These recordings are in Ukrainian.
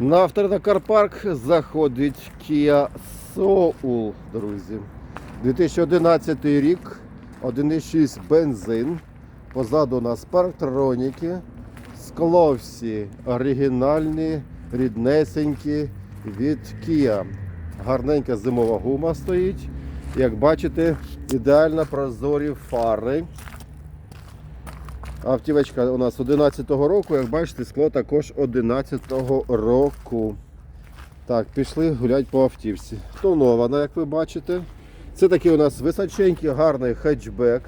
На автонокарпарк заходить Kia Soul, друзі. 2011 рік, 1,6 бензин. Позаду у нас парктроніки. Скло всі оригінальні, ріднесенькі від Kia. Гарненька зимова гума стоїть. Як бачите, ідеально прозорі фари. Автівочка у нас 11-го року, як бачите, скло також 11-го року. Так, пішли гуляти по автівці. Тонована, як ви бачите. Це такий у нас височенький, гарний хетчбек.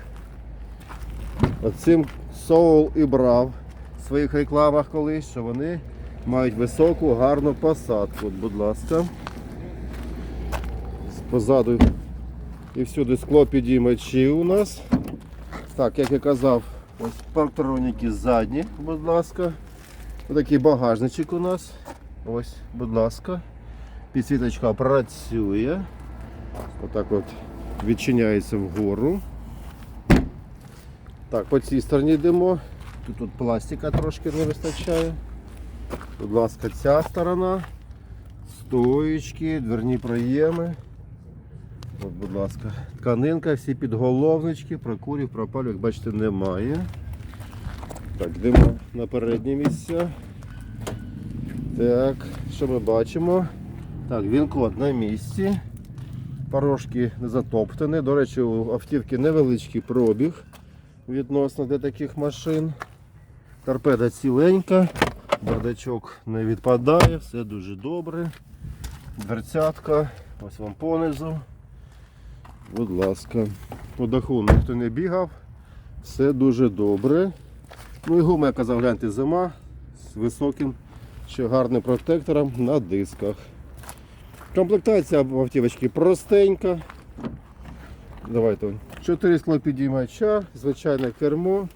Цим Soul і брав в своїх рекламах колись, що вони мають високу, гарну посадку. От, будь ласка. Позаду і всюди скло підіймачі у нас. Так, як я казав, ось парктроніки задні, будь ласка. Ось такий багажничок у нас. Ось, будь ласка. Підсвіточка працює. Отак от відчиняється вгору. Так, по цій стороні йдемо. Тут, тут пластика трошки не вистачає. Будь ласка, ця сторона. Стоїчки, дверні проєми. От, будь ласка, тканинка, всі підголовнички, прокурів, пропалів, як бачите, немає. Так, йдемо на передні місця. Так, що ми бачимо? Так, він-код на місці. Порожки не затоптані. До речі, у автівки невеличкий пробіг відносно для таких машин. Торпеда ціленька, бардачок не відпадає, все дуже добре. Дверцятка, ось вам понизу. Будь ласка, по даху ніхто не бігав, все дуже добре. Ну і гума, я казав, зима з високим, ще гарним протектором на дисках. Комплектація автівочки простенька. Давайте. 4 склопідіймача, звичайне кермо.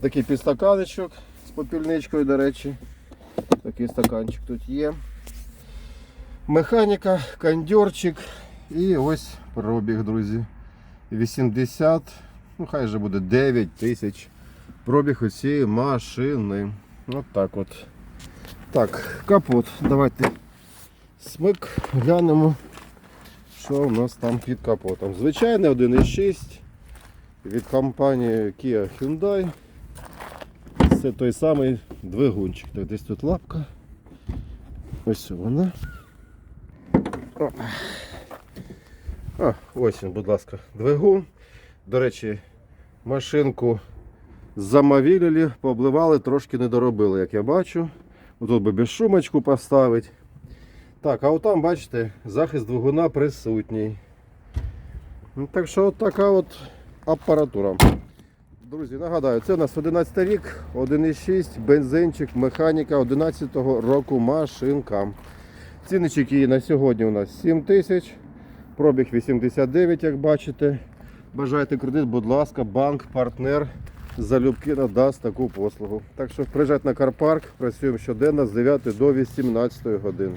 Такий підстаканечок з попільничкою, до речі. Такий стаканчик тут є. Механіка, кондьорчик і ось пробіг, друзі. 80, ну хай же буде 9 тисяч. Пробіг усієї машини. От так от. Так, капот. Давайте смик, глянемо, що у нас там під капотом. Звичайний 1.6 від компанії Kia Hyundai. Це той самий двигунчик. Так, десь тут лапка. Ось вона. А, ось він, будь ласка, двигун. До речі, машинку замовілили, пообливали, трошки не доробили, як я бачу. Тут би безшумочку поставить. Так, а от там, бачите, захист двигуна присутній. Ну, Так що от така от апаратура. Друзі, нагадаю, це у нас 11 рік, 1,6, бензинчик, механіка 11 року машинка. Цінничок її на сьогодні у нас 7 тисяч, пробіг 89, як бачите. Бажаєте кредит, будь ласка, банк, партнер залюбки надасть таку послугу. Так що приїжджайте на Карпарк, працюємо щоденно з 9 до 18 години.